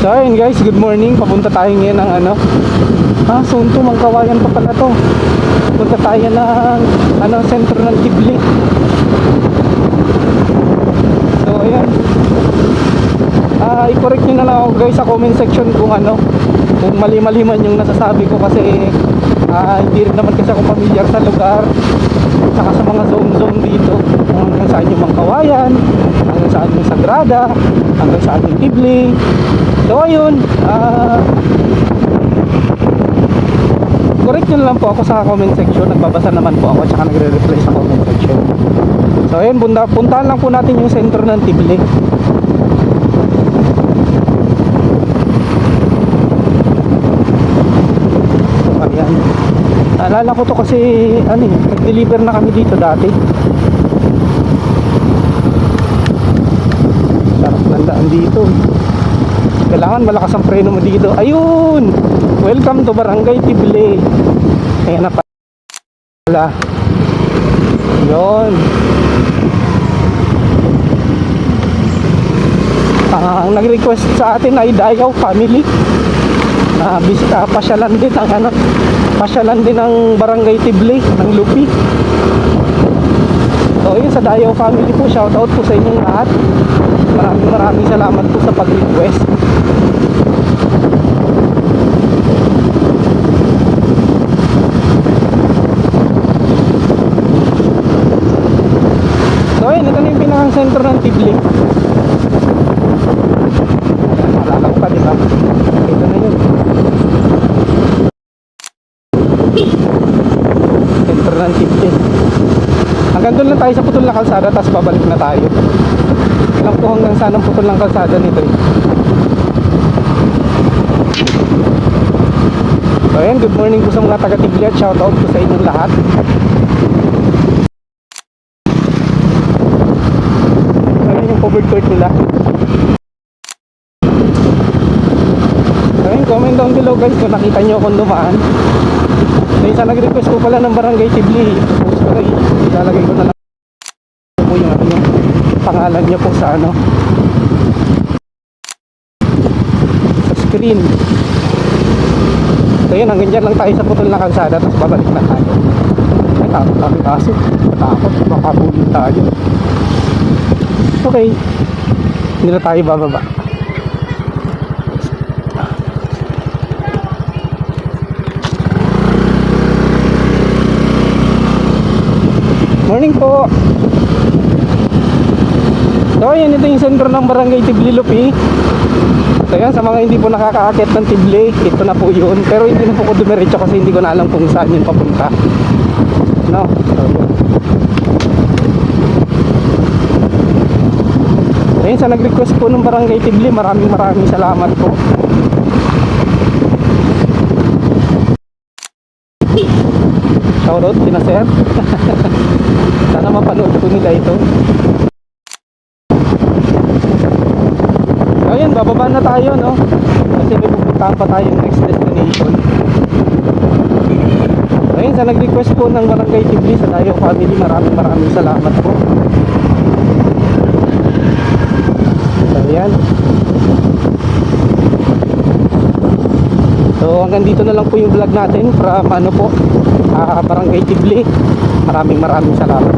So ayun guys, good morning. Papunta tayo ngayon ng ano. Ah, Sunto, Mangkawayan pa pala to. Punta tayo ng ano, sentro ng Tibli. So ayun. Ah, i-correct nyo na lang ako guys sa comment section kung ano, kung mali-mali man yung nasasabi ko kasi ah, hindi rin naman kasi ako familiar sa lugar saka sa mga zone-zone dito kung hanggang saan yung Mangkawayan hanggang saan yung Sagrada hanggang saan yung Tibli so ayun ah correct nyo lang po ako sa comment section nagbabasa naman po ako tsaka nagre-reply sa comment section so ayun punta, puntahan lang po natin yung sentro ng Tibli ayan. Naalala ko to kasi ano eh, nag-deliver na kami dito dati. Sarap ng daan dito. Kailangan malakas ang preno mo dito. Ayun! Welcome to Barangay Tible. Ayan na pala. Yun. Ah, ang nag-request sa atin ay Dayaw Family uh, bisita pasyalan din ang ano pasyalan din ng barangay Tibli ng Lupi so yun sa Dayaw family po shout out po sa inyong lahat maraming maraming salamat po sa pag-request so yun ito na yung pinakang sentro ng Tibli Malalag pa? Ito na yun. Center ng Tibli. Hanggang doon lang tayo sa putol na kalsada, tapos babalik na tayo. Ilang po hanggang saan putol ng kalsada nito eh. So ayan, good morning po sa mga taga Tibli at shoutout po sa inyong lahat. Ano yung covered court nila? Ayun, comment down below guys kung nakita nyo akong dumaan. So, isa nag-request ko pala ng Barangay Tibli. Post ilalagay ko na lang po yung, ano, yung pangalan niya po sa ano sa screen. So yun, hanggang dyan lang tayo sa putol na kalsada tapos babalik na tayo. Ay, takot kami kaso. Takot, makabulin tayo. Okay. Hindi na tayo bababa. Morning po. So yan ito yung sentro ng barangay Tiblilupi. So yan sa mga hindi po nakakaakit ng Tibli, ito na po yun. Pero hindi na po ko dumiretso kasi hindi ko na alam kung saan yun papunta. No? So. Ayun sa nag-request po ng barangay Tibli, maraming maraming salamat po. Shoutout kina sir. Sana mapanood po nila ito. Ayun, bababa na tayo, no? Kasi may pupuntahan pa tayong next destination. Ayun, sa nag-request po ng Barangay Tibli sa Dayo Family, maraming maraming salamat po. So, ayan. So, hanggang dito na lang po yung vlog natin from ano po, ah, Barangay Tibli. Maraming maraming salamat.